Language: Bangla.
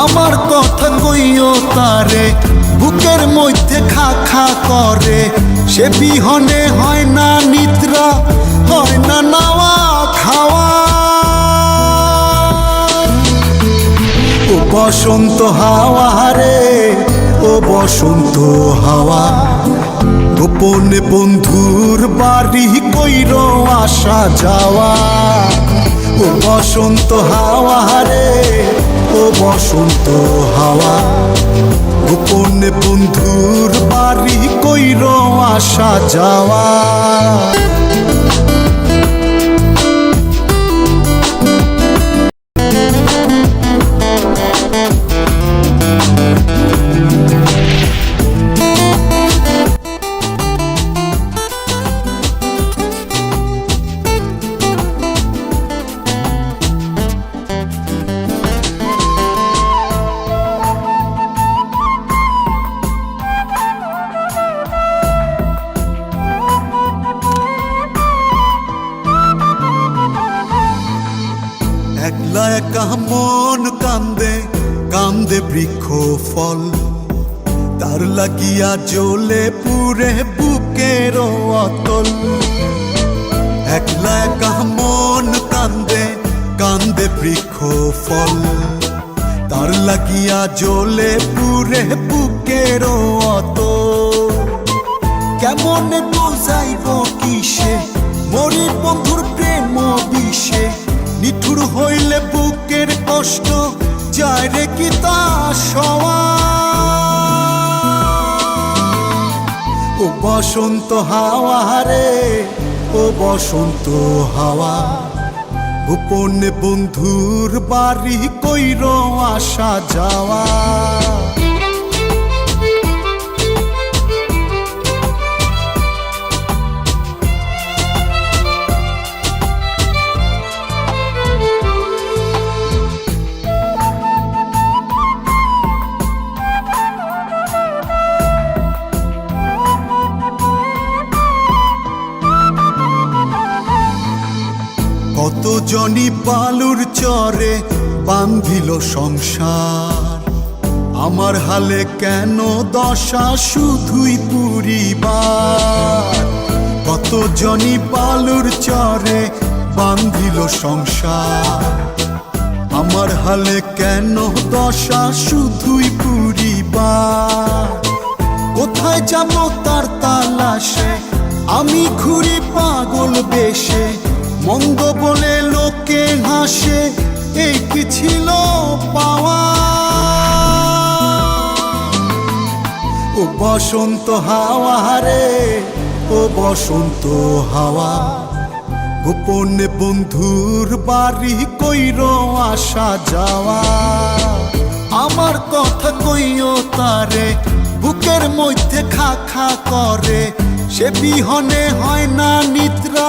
আমার কথা কইও তারে, বুকের মধ্যে খা খা করে। সে বিহনে হয় না নিদ্রা, হয় না নাওয়া খাওয়া। ও বসন্ত হাওয়া রে, ও বসন্ত হাওয়া। গোপনে বন্ধুর বাড়ি কইর আসা যাওয়া। ও বসন্ত হাওয়া রে ও বসন্ত হাওয়া। গোপনে বন্ধুর বাড়ি কইর আসা যাওয়া। একলা একা মন কান্দে কান্দে বৃক্ষ ফল। তার লাগিয়া জ্বলে পুরে বুকের অতল। একলা একা মন কান্দে কান্দে বৃক্ষ ফল। তার লাগিয়া জ্বলে পুরে বুকের অতল। কেমন বুঝাইব কিসে? মরির বন্ধুর প্রেম বিষে নিঠুর হইলে বুকের কষ্ট, যায় রে কি তা সওয়া ও বসন্ত হাওয়া রে, ও বসন্ত হাওয়া। গোপনে বন্ধুর বাড়ি কইর আসা যাওয়া। কত জনি বালুর চরে বান্ধিল সংসার। আমার হালে কেন দশা শুধুই পুরিবার? কত জনি বালুর চরে বান্ধিল সংসার? আমার হালে কেন দশা শুধুই পুরিবার? কোথায় যাব তার তালাশে? আমি ঘুরি পাগল বেশে। মন্দ বলে লোকে হাসে, এই কি ছিল পাওয়া? ও বসন্ত হাওয়া রে, ও বসন্ত হাওয়া। গোপনে বন্ধুর বাড়ি কইর আসা যাওয়া। আমার কথা কইও তারে, বুকের মধ্যে খা খা করে। সে বিহনে হয় না নিদ্রা